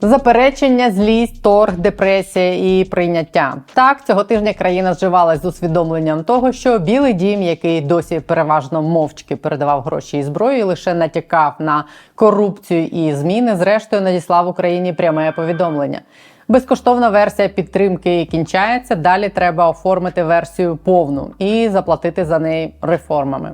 Заперечення, злість, торг, депресія і прийняття. Так цього тижня країна зживалась з усвідомленням того, що Білий Дім, який досі переважно мовчки передавав гроші і зброю, і лише натякав на корупцію і зміни, зрештою надіслав Україні пряме повідомлення. Безкоштовна версія підтримки кінчається. Далі треба оформити версію повну і заплатити за неї реформами.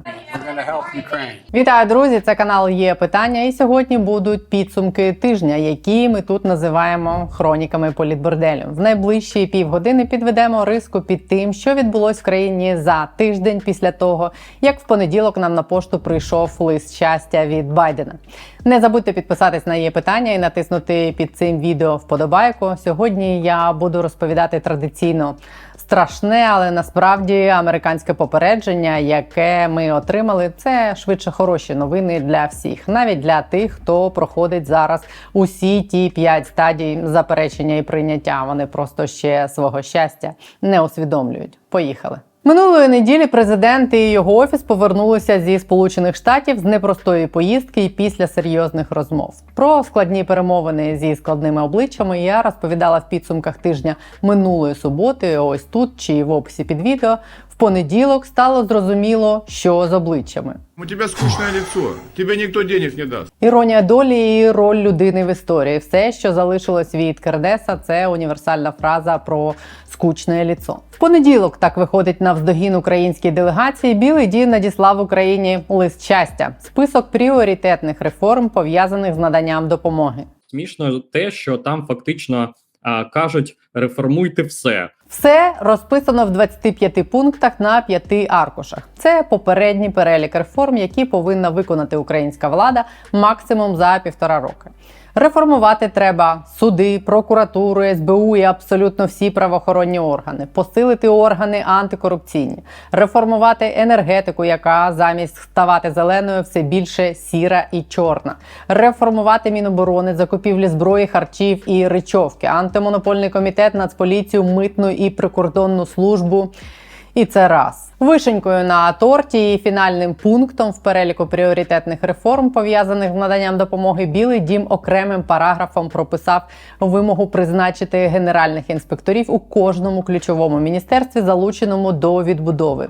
Вітаю, друзі! Це канал є питання. І сьогодні будуть підсумки тижня, які ми тут називаємо хроніками політборделю. В найближчі півгодини підведемо риску під тим, що відбулось в країні за тиждень після того, як в понеділок нам на пошту прийшов лист щастя від Байдена. Не забудьте підписатись на є питання і натиснути під цим відео вподобайку. Сьогодні я буду розповідати традиційно страшне, але насправді американське попередження, яке ми отримали, це швидше хороші новини для всіх, навіть для тих, хто проходить зараз усі ті п'ять стадій заперечення і прийняття. Вони просто ще свого щастя не усвідомлюють. Поїхали. Минулої неділі президент і його офіс повернулися зі Сполучених Штатів з непростої поїздки і після серйозних розмов. Про складні перемовини зі складними обличчями я розповідала в підсумках тижня минулої суботи. Ось тут чи в описі під відео. В понеділок стало зрозуміло, що з обличчями. У тебя скучное лицо. Тебе никто денег не даст. Іронія долі і роль людини в історії. Все, що залишилось від Кердеса, це універсальна фраза про скучне ліцо. В понеділок так виходить на вздогін українській делегації. Білий дім надіслав Україні лист щастя, список пріоритетних реформ пов'язаних з наданням допомоги. смішно те, що там фактично а, кажуть реформуйте все. Все розписано в 25 пунктах на 5 аркушах. Це попередній перелік реформ, які повинна виконати українська влада максимум за півтора роки. Реформувати треба. Суди, прокуратуру, СБУ і абсолютно всі правоохоронні органи, посилити органи антикорупційні, реформувати енергетику, яка замість ставати зеленою все більше сіра і чорна, реформувати міноборони, закупівлі зброї, харчів і речовки, антимонопольний комітет, нацполіцію, митну і прикордонну службу. І це раз. Вишенькою на торті і фінальним пунктом в переліку пріоритетних реформ, пов'язаних з наданням допомоги, Білий дім окремим параграфом прописав вимогу призначити генеральних інспекторів у кожному ключовому міністерстві, залученому до відбудови,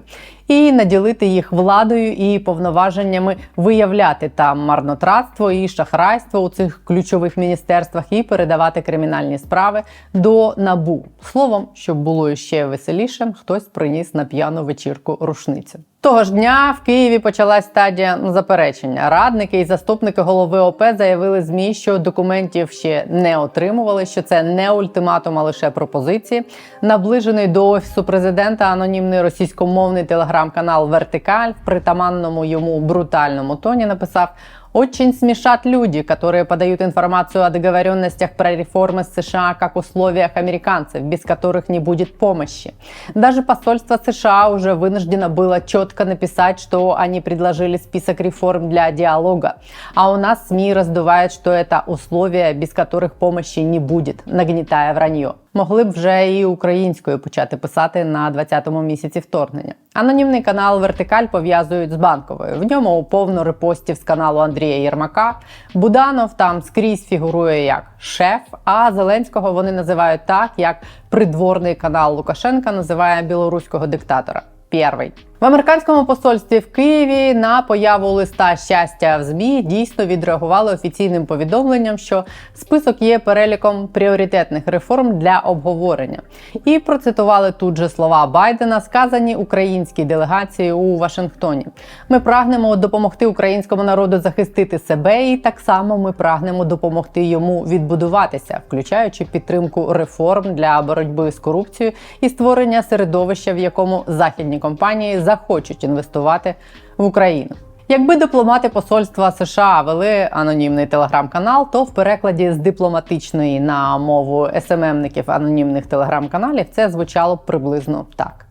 і наділити їх владою і повноваженнями виявляти там марнотратство і шахрайство у цих ключових міністерствах і передавати кримінальні справи до набу. Словом, щоб було ще веселіше, хтось приніс на п'яну вечірку рушницю. Того ж дня в Києві почалась стадія заперечення. Радники і заступники голови ОП заявили змі, що документів ще не отримували. Що це не ультиматум, а лише пропозиції. Наближений до офісу президента анонімний російськомовний телеграм-канал Вертикаль в притаманному йому брутальному тоні написав. Очень смешат люди, которые подают информацию о договоренностях про реформы США как условиях американцев, без которых не будет помощи. Даже посольство США уже вынуждено было четко написать, что они предложили список реформ для диалога. А у нас СМИ раздувают, что это условия, без которых помощи не будет, нагнетая вранье. Могли б вже і українською почати писати на 20-му місяці вторгнення. Анонімний канал Вертикаль пов'язують з банковою. В ньому повно репостів з каналу Андрія Єрмака. Буданов там скрізь фігурує як шеф. А Зеленського вони називають так, як придворний канал Лукашенка називає білоруського диктатора. Перший. В американському посольстві в Києві на появу листа щастя в ЗМІ дійсно відреагували офіційним повідомленням, що список є переліком пріоритетних реформ для обговорення, і процитували тут же слова Байдена, сказані українській делегації у Вашингтоні. Ми прагнемо допомогти українському народу захистити себе, і так само ми прагнемо допомогти йому відбудуватися, включаючи підтримку реформ для боротьби з корупцією і створення середовища, в якому західні компанії захочуть інвестувати в Україну. Якби дипломати посольства США вели анонімний телеграм-канал, то в перекладі з дипломатичної на мову СММників анонімних телеграм-каналів це звучало приблизно так.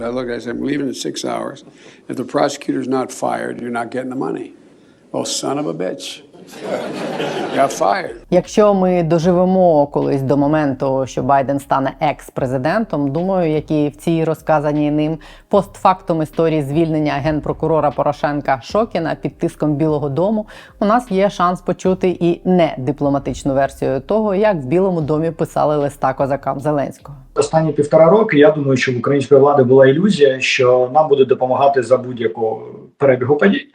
Well, son of a bitch. Якщо ми доживемо колись до моменту, що Байден стане екс-президентом, думаю, як і в цій розказаній ним постфактум історії звільнення генпрокурора Порошенка Шокіна під тиском Білого Дому, у нас є шанс почути і не дипломатичну версію того, як в Білому домі писали листа козакам Зеленського. Останні півтора роки я думаю, що в української влади була ілюзія, що нам буде допомагати за будь-якого перебігу подій.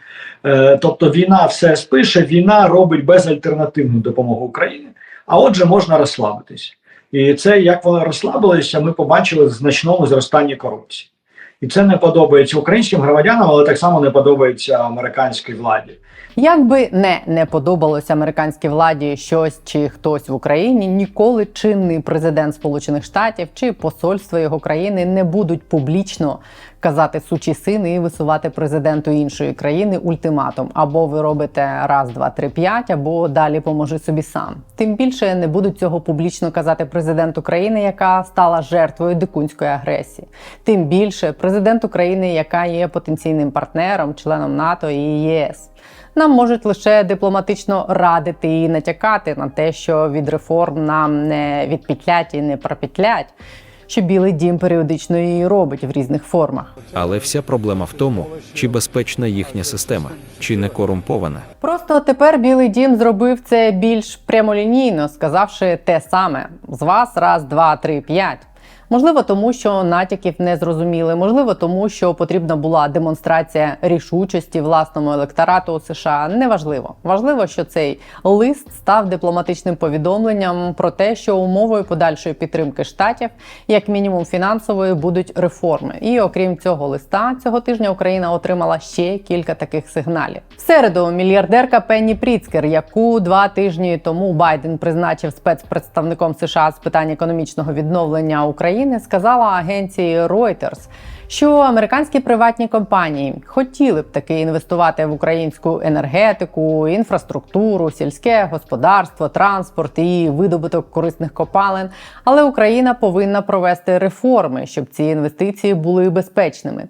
Е, тобто, війна все спише, війна робить безальтернативну допомогу Україні. А отже, можна розслабитись. І це як вона розслабилася, ми побачили в значному зростанні корупції. І це не подобається українським громадянам, але так само не подобається американській владі. Як би не не подобалося американській владі щось чи хтось в Україні, ніколи чинний президент Сполучених Штатів чи посольство його країни не будуть публічно казати сучі сини і висувати президенту іншої країни ультиматум: або ви робите раз, два, три, п'ять, або далі поможи собі сам. Тим більше не будуть цього публічно казати президенту країни, яка стала жертвою дикунської агресії. Тим більше президент України, яка є потенційним партнером, членом НАТО і ЄС. Нам можуть лише дипломатично радити і натякати на те, що від реформ нам не відпетлять і не пропетлять, що Білий Дім періодично її робить в різних формах. Але вся проблема в тому, чи безпечна їхня система, чи не корумпована. Просто тепер Білий Дім зробив це більш прямолінійно, сказавши те саме: з вас раз, два, три, п'ять. Можливо, тому що натяків не зрозуміли, можливо, тому що потрібна була демонстрація рішучості власному електорату у США. Неважливо. Важливо, що цей лист став дипломатичним повідомленням про те, що умовою подальшої підтримки штатів, як мінімум фінансової, будуть реформи. І окрім цього листа, цього тижня Україна отримала ще кілька таких сигналів. В середу мільярдерка Пенні Пріцкер, яку два тижні тому Байден призначив спецпредставником США з питань економічного відновлення України, сказала агенції Reuters, що американські приватні компанії хотіли б таки інвестувати в українську енергетику, інфраструктуру, сільське господарство, транспорт і видобуток корисних копалин. Але Україна повинна провести реформи, щоб ці інвестиції були безпечними.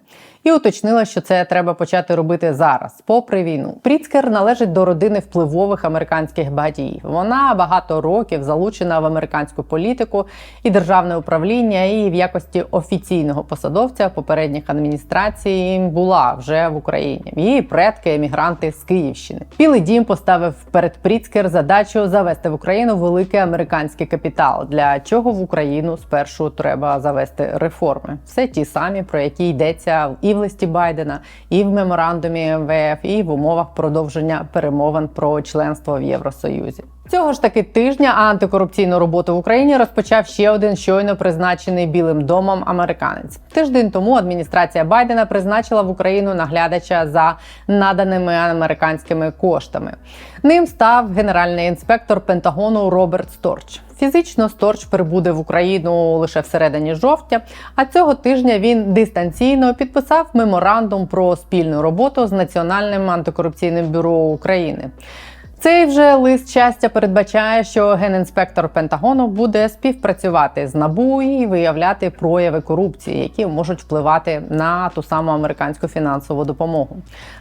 І уточнила, що це треба почати робити зараз, попри війну. Пріцкер належить до родини впливових американських багатіїв. Вона багато років залучена в американську політику і державне управління, і в якості офіційного посадовця попередніх адміністрацій була вже в Україні. Її предки емігранти з Київщини. Білий дім поставив перед Пріцкер задачу завести в Україну великий американський капітал. Для чого в Україну спершу треба завести реформи? Все ті самі, про які йдеться і в листі Байдена, і в меморандумі МВФ, і в умовах продовження перемовин про членство в Євросоюзі. Цього ж таки тижня антикорупційну роботу в Україні розпочав ще один щойно призначений Білим домом американець. Тиждень тому адміністрація Байдена призначила в Україну наглядача за наданими американськими коштами. Ним став генеральний інспектор Пентагону Роберт Сторч. Фізично Сторч прибуде в Україну лише всередині жовтня. А цього тижня він дистанційно підписав меморандум про спільну роботу з Національним антикорупційним бюро України. Цей вже лист щастя передбачає, що генінспектор Пентагону буде співпрацювати з НАБУ і виявляти прояви корупції, які можуть впливати на ту саму американську фінансову допомогу.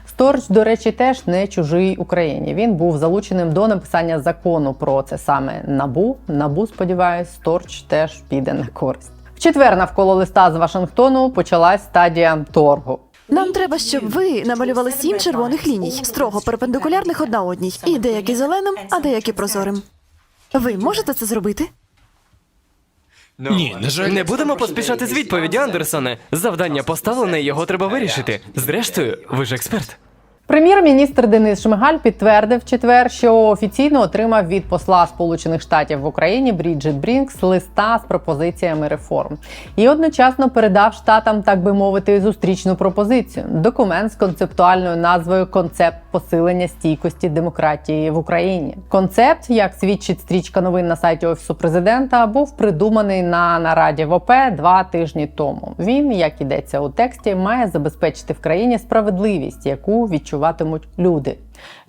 Сторч, до речі, теж не чужий Україні. Він був залученим до написання закону про це саме НАБУ. НАБУ, сподіваюсь, Сторч теж піде на користь. В четвер навколо листа з Вашингтону почалась стадія торгу. Нам треба, щоб ви намалювали сім червоних ліній, строго перпендикулярних одна одній, і деякі зеленим, а деякі прозорим. Ви можете це зробити? Ні, на жаль, не будемо поспішати з відповіді, Андерсоне. Завдання поставлене, його треба вирішити. Зрештою, ви ж експерт. Прем'єр-міністр Денис Шмигаль підтвердив четвер, що офіційно отримав від посла Сполучених Штатів в Україні Бріджит Брінкс листа з пропозиціями реформ і одночасно передав штатам, так би мовити, зустрічну пропозицію документ з концептуальною назвою Концепт посилення стійкості демократії в Україні. Концепт, як свідчить стрічка новин на сайті офісу президента, був придуманий на нараді в ОП два тижні тому. Він, як ідеться у тексті, має забезпечити в країні справедливість, яку відчуватимуть люди.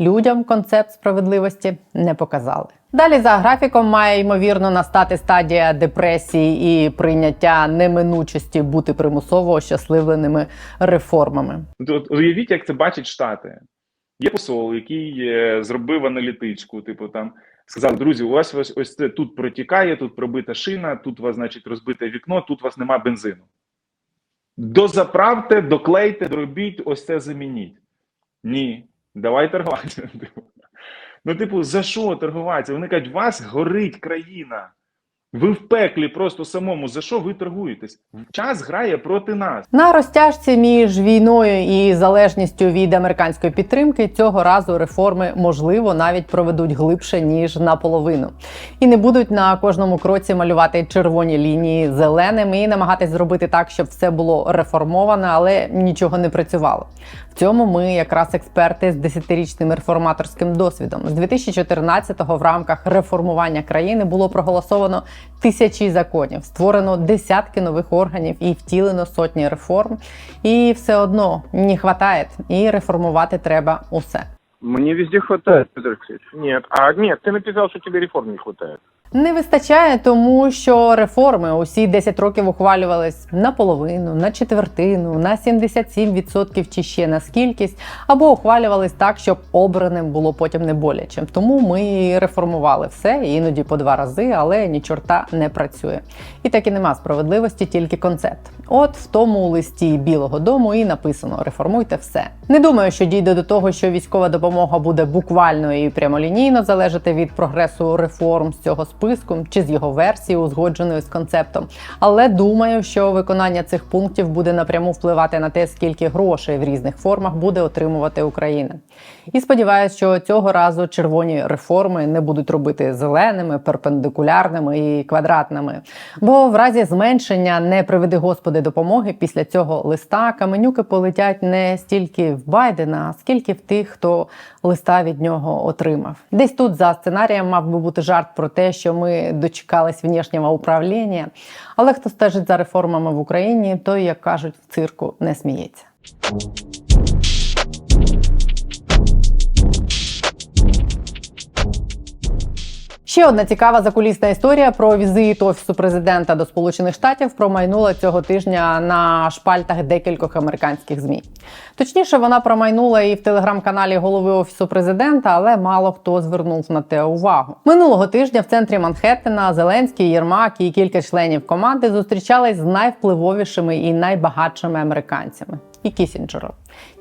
Людям концепт справедливості не показали. Далі за графіком має ймовірно настати стадія депресії і прийняття неминучості бути примусово ощасливленими реформами. От Уявіть, як це бачать Штати. Є посол, який е, зробив аналітичку, типу там сказав: друзі, у вас ось ось це тут протікає, тут пробита шина, тут вас, значить, розбите вікно, тут у вас нема бензину. Дозаправте, доклейте, доробіть, ось це замініть. Ні, давай торгуватися. Типу. Ну, типу, за що торгуватися? Вони кажуть, у вас горить країна. Ви в пеклі просто самому. За що ви торгуєтесь? Час грає проти нас. На розтяжці між війною і залежністю від американської підтримки цього разу реформи можливо навіть проведуть глибше ніж наполовину, і не будуть на кожному кроці малювати червоні лінії зеленим і намагатись зробити так, щоб все було реформовано, але нічого не працювало. В цьому ми якраз експерти з десятирічним реформаторським досвідом. З 2014-го в рамках реформування країни було проголосовано тисячі законів, створено десятки нових органів і втілено сотні реформ. І все одно не хватає, і реформувати треба усе. Мне везде хватает, Петр Алексеевич. Нет. А нет, ты написал, что тебе реформ не хватает. Не вистачає, тому що реформи усі 10 років ухвалювались наполовину, на четвертину, на 77% чи ще на скількись, або ухвалювались так, щоб обраним було потім не боляче. Тому ми реформували все, іноді по два рази, але ні чорта не працює. І так і нема справедливості, тільки концепт. От в тому листі Білого Дому і написано: реформуйте все. Не думаю, що дійде до того, що військова допомога буде буквально і прямолінійно залежати від прогресу реформ з цього списку чи з його версії, узгодженої з концептом. Але думаю, що виконання цих пунктів буде напряму впливати на те, скільки грошей в різних формах буде отримувати Україна. І сподіваюся, що цього разу червоні реформи не будуть робити зеленими, перпендикулярними і квадратними. Бо в разі зменшення не приведи господи допомоги після цього листа каменюки полетять не стільки в Байдена, скільки в тих, хто листа від нього отримав. Десь тут за сценарієм мав би бути жарт про те, що ми дочекались внішнього управління. Але хто стежить за реформами в Україні, той, як кажуть, в цирку не сміється. Ще одна цікава закулісна історія про візит офісу президента до Сполучених Штатів промайнула цього тижня на шпальтах декількох американських змі. Точніше, вона промайнула і в телеграм-каналі голови офісу президента, але мало хто звернув на те увагу. Минулого тижня в центрі Манхеттена Зеленський, Єрмак і кілька членів команди зустрічались з найвпливовішими і найбагатшими американцями. І Кісінджером.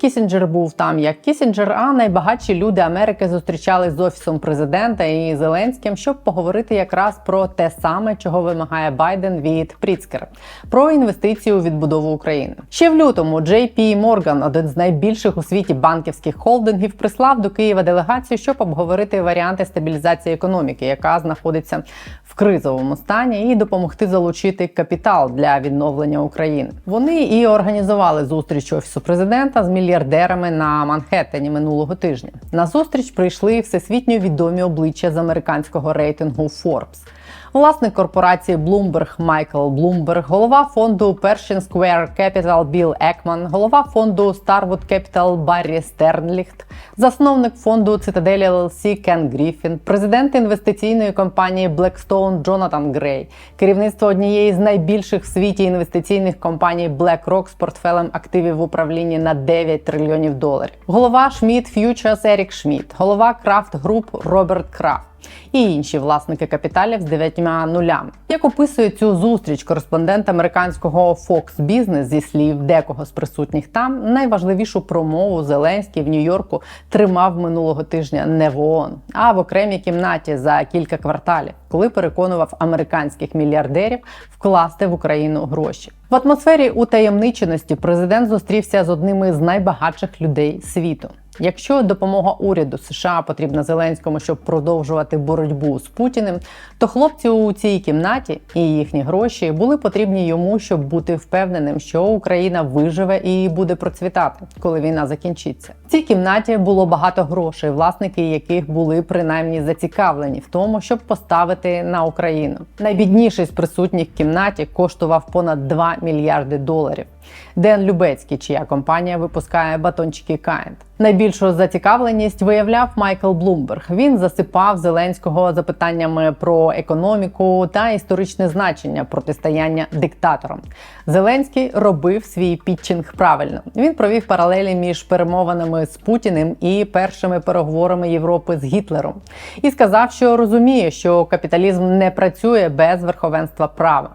Кісінджер був там як Кісінджер, а найбагатші люди Америки зустрічались з офісом президента і Зеленським, щоб поговорити якраз про те саме, чого вимагає Байден від Пріцкера про інвестиції у відбудову України. Ще в лютому JP Morgan, один з найбільших у світі банківських холдингів, прислав до Києва делегацію, щоб обговорити варіанти стабілізації економіки, яка знаходиться в кризовому стані, і допомогти залучити капітал для відновлення України. Вони і організували зустріч офісу президента з мільярдерами на Манхеттені минулого тижня. На зустріч прийшли всесвітньо відомі обличчя з американського рейтингу Forbes. Власник корпорації Bloomberg Майкл Блумберг, голова фонду Pershing Square Capital Білл Екман, голова фонду Starwood Capital Баррі Стернліхт, засновник фонду Citadel LLC Кен Гріфін, президент інвестиційної компанії Blackstone Джонатан Грей, керівництво однієї з найбільших в світі інвестиційних компаній BlackRock з портфелем активів в управлінні на 9 трильйонів доларів, голова Schmidt Futures Ерік Шмідт, голова Kraft Group Роберт Крафт і інші власники капіталів з дев'ятьма нулями. Як описує цю зустріч кореспондент американського Fox Business зі слів декого з присутніх там, найважливішу промову Зеленський в Нью-Йорку тримав минулого тижня не в ООН, а в окремій кімнаті за кілька кварталів, коли переконував американських мільярдерів вкласти в Україну гроші. В атмосфері утаємниченості президент зустрівся з одним із найбагатших людей світу. Якщо допомога уряду США потрібна Зеленському, щоб продовжувати боротьбу з Путіним, то хлопці у цій кімнаті і їхні гроші були потрібні йому, щоб бути впевненим, що Україна виживе і буде процвітати, коли війна закінчиться. В цій кімнаті було багато грошей, власники яких були принаймні зацікавлені в тому, щоб поставити на Україну. Найбідніший з присутніх в кімнаті коштував понад 2 мільярди доларів. Ден Любецький, чия компанія випускає батончики Kind. Найбільшу зацікавленість виявляв Майкл Блумберг. Він засипав Зеленського запитаннями про економіку та історичне значення протистояння диктаторам. Зеленський робив свій пітчинг правильно. Він провів паралелі між перемовинами з Путіним і першими переговорами Європи з Гітлером і сказав, що розуміє, що капіталізм не працює без верховенства права.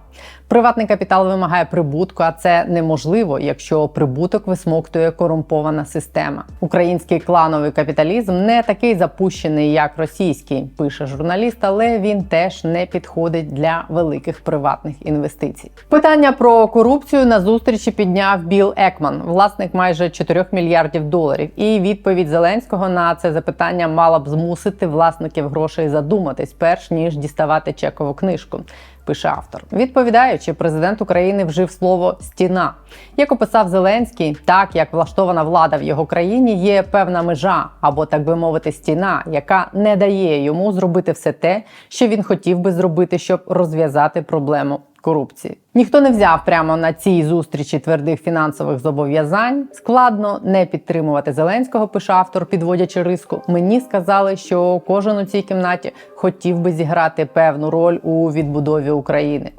Приватний капітал вимагає прибутку, а це неможливо, якщо прибуток висмоктує корумпована система. Український клановий капіталізм не такий запущений, як російський, пише журналіст, але він теж не підходить для великих приватних інвестицій. Питання про корупцію на зустрічі підняв Біл Екман, власник майже 4 мільярдів доларів. І відповідь Зеленського на це запитання мала б змусити власників грошей задуматись, перш ніж діставати чекову книжку пише автор. Відповідаючи, президент України вжив слово стіна. Як описав Зеленський, так як влаштована влада в його країні, є певна межа або, так би мовити, стіна, яка не дає йому зробити все те, що він хотів би зробити, щоб розв'язати проблему. Корупції ніхто не взяв прямо на цій зустрічі твердих фінансових зобов'язань. Складно не підтримувати Зеленського, пише автор, підводячи риску. Мені сказали, що кожен у цій кімнаті хотів би зіграти певну роль у відбудові України.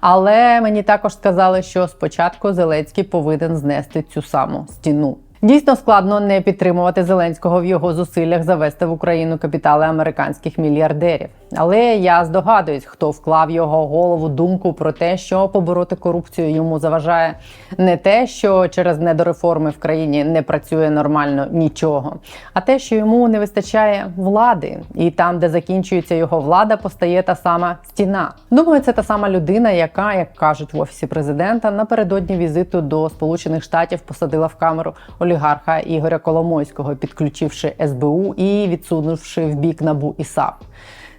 Але мені також сказали, що спочатку Зеленський повинен знести цю саму стіну. Дійсно складно не підтримувати Зеленського в його зусиллях завести в Україну капітали американських мільярдерів. Але я здогадуюсь, хто вклав його голову думку про те, що побороти корупцію йому заважає не те, що через недореформи в країні не працює нормально нічого, а те, що йому не вистачає влади, і там, де закінчується його влада, постає та сама стіна. Думаю, це та сама людина, яка, як кажуть в офісі президента, напередодні візиту до Сполучених Штатів посадила в камеру олігарха Ігоря Коломойського, підключивши СБУ і відсунувши в бік набу і САП.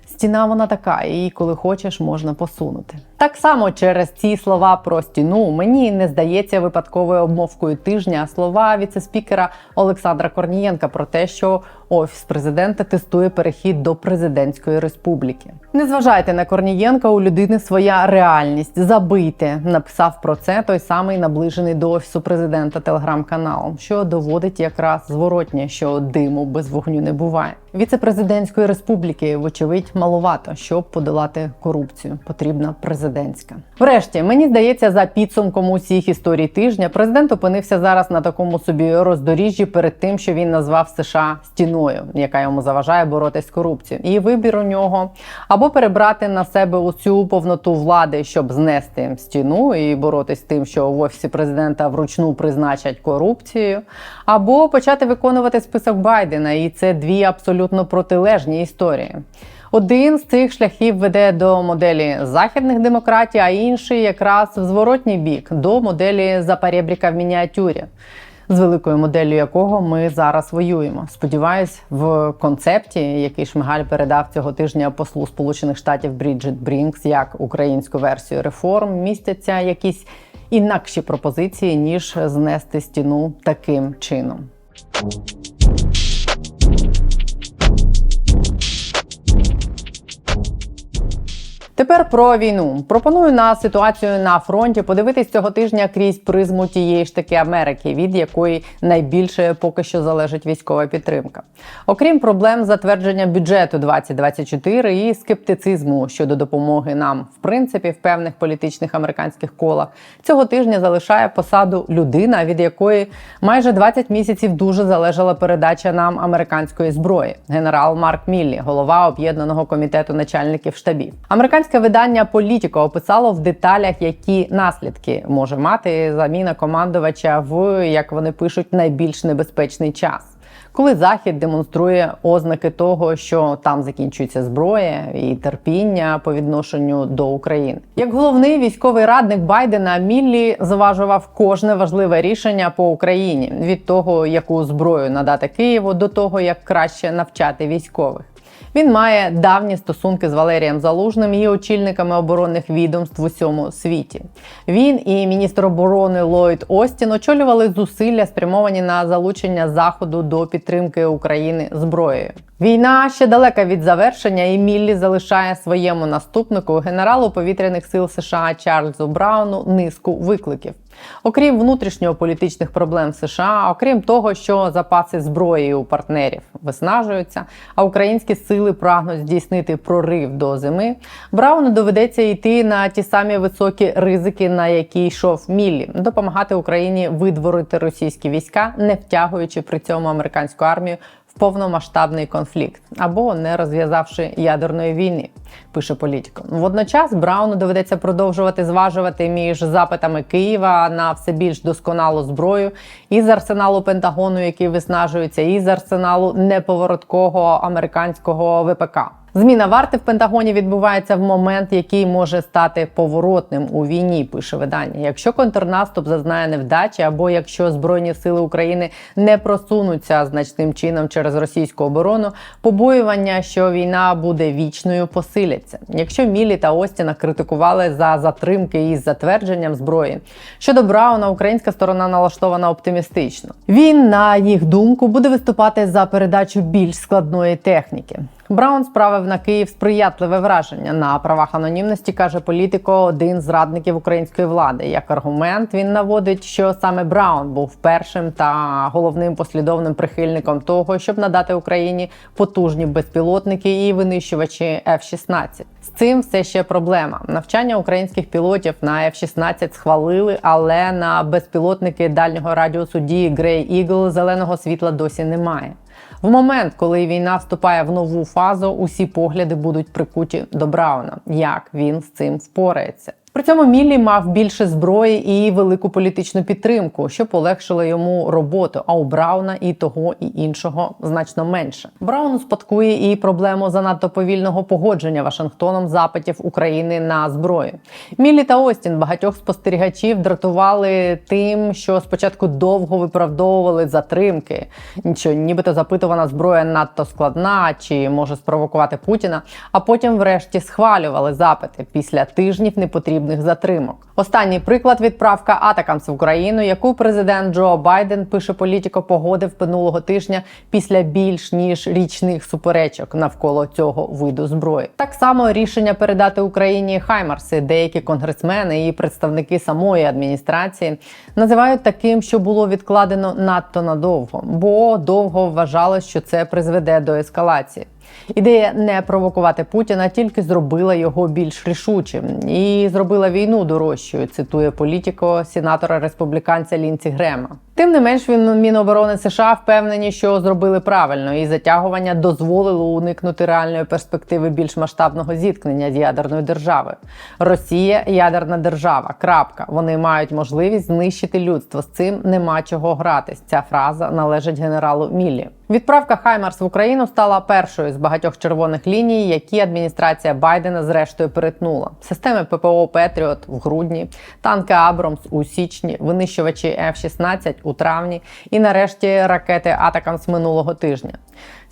Стіна вона така, її коли хочеш, можна посунути. Так само через ці слова про стіну мені не здається випадковою обмовкою тижня слова віцеспікера Олександра Корнієнка про те, що офіс президента тестує перехід до президентської республіки. Не зважайте на Корнієнка, у людини своя реальність. Забийте, написав про це той самий наближений до офісу президента телеграм-канал, що доводить якраз зворотнє, що диму без вогню не буває. Віце-президентської республіки, вочевидь, маловато, щоб подолати корупцію. Потрібна президентська. Врешті, мені здається, за підсумком усіх історій тижня, президент опинився зараз на такому собі роздоріжжі перед тим, що він назвав США стіною, яка йому заважає боротись з корупцією. І вибір у нього або перебрати на себе усю повноту влади, щоб знести стіну і боротись з тим, що в офісі президента вручну призначать корупцію, або почати виконувати список Байдена, і це дві абсолютно протилежні історії. Один з цих шляхів веде до моделі західних демократій, а інший якраз в зворотній бік до моделі Запарєбріка в мініатюрі. З великою моделлю якого ми зараз воюємо. Сподіваюсь, в концепті, який Шмигаль передав цього тижня послу Сполучених Штатів Бріджит Брінкс як українську версію реформ, містяться якісь інакші пропозиції ніж знести стіну таким чином. Тепер про війну. Пропоную на ситуацію на фронті подивитись цього тижня крізь призму тієї ж таки Америки, від якої найбільше поки що залежить військова підтримка. Окрім проблем затвердження бюджету 2024 і скептицизму щодо допомоги нам, в принципі, в певних політичних американських колах, цього тижня залишає посаду людина, від якої майже 20 місяців дуже залежала передача нам американської зброї. Генерал Марк Міллі, голова об'єднаного комітету начальників штабів. Американське видання Політіко описало в деталях, які наслідки може мати заміна командувача в як вони пишуть найбільш небезпечний час. Коли захід демонструє ознаки того, що там закінчується зброя і терпіння по відношенню до України, як головний військовий радник Байдена Міллі зважував кожне важливе рішення по Україні від того, яку зброю надати Києву, до того як краще навчати військових. Він має давні стосунки з Валерієм Залужним і очільниками оборонних відомств в усьому світі. Він і міністр оборони Ллойд Остін очолювали зусилля, спрямовані на залучення заходу до підтримки України зброєю. Війна ще далека від завершення, і Міллі залишає своєму наступнику генералу повітряних сил США Чарльзу Брауну низку викликів. Окрім внутрішньополітичних проблем США, окрім того, що запаси зброї у партнерів виснажуються, а українські сили прагнуть здійснити прорив до зими, Брауну доведеться йти на ті самі високі ризики, на які йшов Міллі, допомагати Україні видворити російські війська, не втягуючи при цьому американську армію повномасштабний конфлікт або не розв'язавши ядерної війни, пише політико. Водночас Брауну доведеться продовжувати зважувати між запитами Києва на все більш досконалу зброю із арсеналу Пентагону, який виснажується, і з арсеналу неповороткого американського ВПК. Зміна варти в Пентагоні відбувається в момент, який може стати поворотним у війні. Пише видання. Якщо контрнаступ зазнає невдачі, або якщо збройні сили України не просунуться значним чином через російську оборону, побоювання, що війна буде вічною, посиляться. Якщо Мілі та Остіна критикували за затримки із затвердженням зброї, щодо Брауна українська сторона налаштована оптимістично. Він, на їх думку, буде виступати за передачу більш складної техніки. Браун справив на Київ сприятливе враження на правах анонімності, каже політико, один з радників української влади. Як аргумент він наводить, що саме Браун був першим та головним послідовним прихильником того, щоб надати Україні потужні безпілотники і винищувачі F-16. З цим все ще проблема. Навчання українських пілотів на F-16 схвалили, але на безпілотники дальнього радіусу дії Grey Eagle зеленого світла досі немає. В момент, коли війна вступає в нову фазу, усі погляди будуть прикуті до Брауна. Як він з цим впорається? При цьому Міллі мав більше зброї і велику політичну підтримку, що полегшило йому роботу. А у Брауна і того, і іншого значно менше. Браун успадкує і проблему занадто повільного погодження Вашингтоном запитів України на зброю. Міллі та Остін багатьох спостерігачів дратували тим, що спочатку довго виправдовували затримки, що нібито запитувана зброя надто складна чи може спровокувати Путіна. А потім, врешті, схвалювали запити після тижнів непотрібних затримок. Останній приклад відправка Атакамс в Україну, яку президент Джо Байден пише політико погодив минулого тижня після більш ніж річних суперечок навколо цього виду зброї. Так само рішення передати Україні Хаймарси, деякі конгресмени і представники самої адміністрації називають таким, що було відкладено надто надовго, бо довго вважалось, що це призведе до ескалації. Ідея не провокувати Путіна тільки зробила його більш рішучим і зробила війну дорожчою. Цитує політико сенатора республіканця Лінці Грема. Тим не менш, він Міноборони США впевнені, що зробили правильно, і затягування дозволило уникнути реальної перспективи більш масштабного зіткнення з ядерною державою. Росія ядерна держава. Крапка. Вони мають можливість знищити людство. З цим нема чого гратись. Ця фраза належить генералу Міллі. Відправка Хаймарс в Україну стала першою з багатьох червоних ліній, які адміністрація Байдена зрештою перетнула. Системи ППО Петріот в грудні, танки Абрамс у січні, винищувачі F-16 у травні і нарешті ракети Атакамс минулого тижня.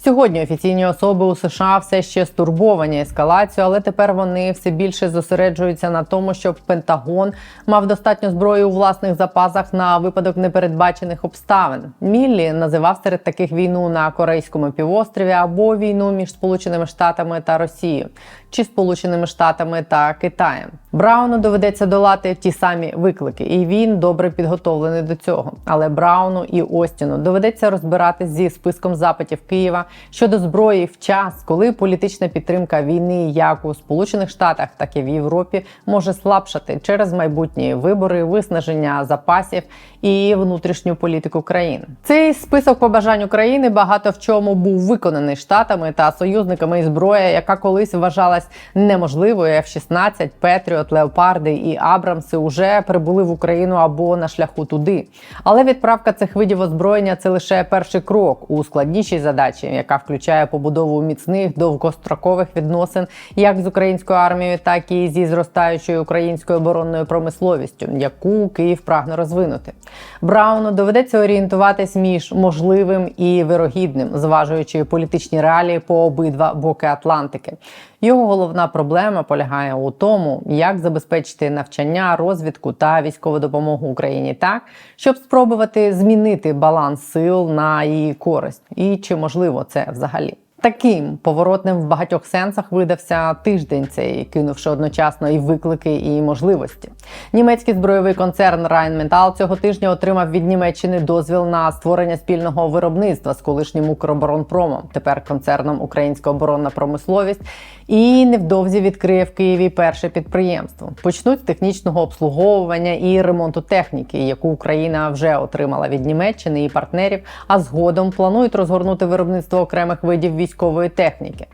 Сьогодні офіційні особи у США все ще стурбовані ескалацією, але тепер вони все більше зосереджуються на тому, щоб Пентагон мав достатньо зброї у власних запасах на випадок непередбачених обставин. Міллі називав серед таких війну на Корейському півострові або війну між Сполученими Штатами та Росією, чи Сполученими Штатами та Китаєм. Брауну доведеться долати ті самі виклики, і він добре підготовлений до цього. Але Брауну і Остіну доведеться розбиратись зі списком запитів Києва щодо зброї в час, коли політична підтримка війни як у Сполучених Штатах, так і в Європі може слабшати через майбутні вибори, виснаження запасів і внутрішню політику країн. Цей список побажань України багато в чому був виконаний штатами та союзниками і зброя, яка колись вважалась неможливою. F-16, Петріот, Леопарди і Абрамси вже прибули в Україну або на шляху туди. Але відправка цих видів озброєння це лише перший крок у складнішій задачі, яка включає побудову міцних довгострокових відносин як з українською армією, так і зі зростаючою українською оборонною промисловістю, яку Київ прагне розвинути. Брауну доведеться орієнтуватись між можливим і вирогідним, зважуючи політичні реалії по обидва боки Атлантики. Його головна проблема полягає у тому, як забезпечити навчання, розвідку та військову допомогу Україні так, щоб спробувати змінити баланс сил на її користь, і чи можливо це взагалі. Таким поворотним в багатьох сенсах видався тиждень цей, кинувши одночасно і виклики, і можливості. Німецький збройовий концерн Rheinmetall цього тижня отримав від Німеччини дозвіл на створення спільного виробництва з колишнім Укроборонпромом, тепер концерном Українська оборонна промисловість, і невдовзі відкриє в Києві перше підприємство. Почнуть з технічного обслуговування і ремонту техніки, яку Україна вже отримала від Німеччини і партнерів, а згодом планують розгорнути виробництво окремих видів військової техніки.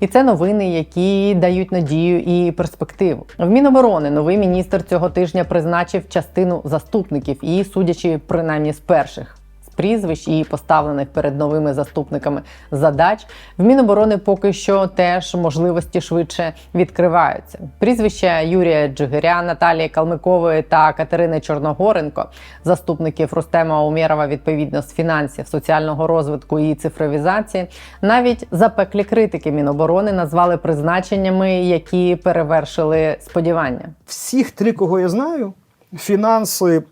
І це новини, які дають надію і перспективу. В Міноборони новий міністр цього тижня призначив частину заступників і, судячи принаймні з перших. Прізвищ і поставлених перед новими заступниками задач в Міноборони поки що теж можливості швидше відкриваються. Прізвища Юрія Джигиря, Наталії Калмикової та Катерини Чорногоренко, заступників Рустема Умєрова відповідно з фінансів, соціального розвитку і цифровізації, навіть запеклі критики Міноборони назвали призначеннями, які перевершили сподівання. всіх три, кого я знаю: фінанси,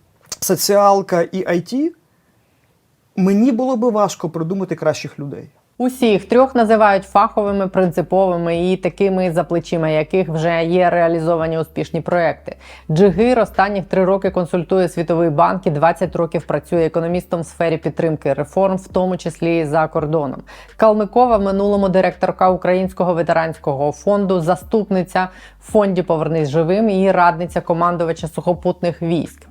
соціалка і IT, мені було би важко придумати кращих людей. Усіх трьох називають фаховими, принциповими і такими, за плечима яких вже є реалізовані успішні проекти. Джигир останніх три роки консультує Світовий банк і 20 років працює економістом в сфері підтримки реформ, в тому числі і за кордоном. Калмикова в минулому директорка Українського ветеранського фонду, заступниця в фонді Повернись живим і радниця командувача сухопутних військ.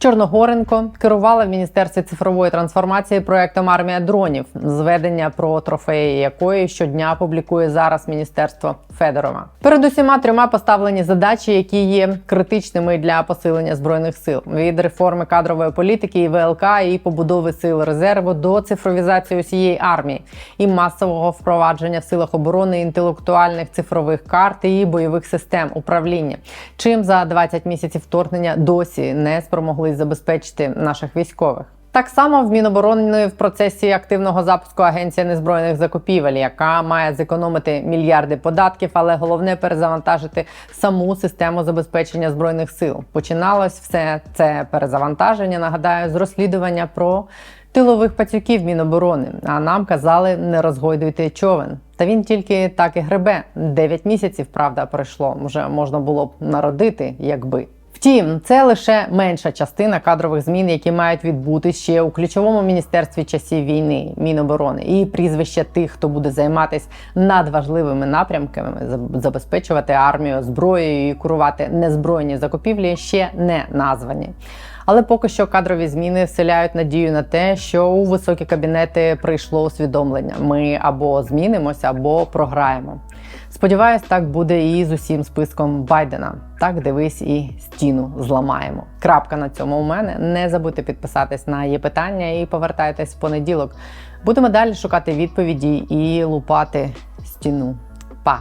Чорногоренко керувала в міністерстві цифрової трансформації проектом Армія дронів, зведення про трофеї якої щодня публікує зараз міністерство Федорова. Перед усіма трьома поставлені задачі, які є критичними для посилення збройних сил від реформи кадрової політики і ВЛК і побудови сил резерву до цифровізації усієї армії і масового впровадження в силах оборони інтелектуальних цифрових карт і бойових систем управління. Чим за 20 місяців вторгнення досі не спромогли забезпечити наших військових. Так само в Міноборони в процесі активного запуску Агенція незбройних закупівель, яка має зекономити мільярди податків, але головне перезавантажити саму систему забезпечення збройних сил. Починалось все це перезавантаження. Нагадаю, з розслідування про тилових пацюків Міноборони. А нам казали, не розгойдуйте човен. Та він тільки так і гребе. Дев'ять місяців, правда, пройшло. Вже можна було б народити, якби. Втім, це лише менша частина кадрових змін, які мають відбути ще у ключовому міністерстві часів війни Міноборони, і прізвища тих, хто буде займатися надважливими напрямками, заб- забезпечувати армію зброєю і курувати незбройні закупівлі, ще не названі. Але поки що кадрові зміни вселяють надію на те, що у високі кабінети прийшло усвідомлення: ми або змінимося, або програємо. Сподіваюсь, так буде і з усім списком Байдена. Так дивись і стіну зламаємо. Крапка на цьому у мене. Не забудьте підписатись на є питання і повертайтесь в понеділок. Будемо далі шукати відповіді і лупати стіну. Па!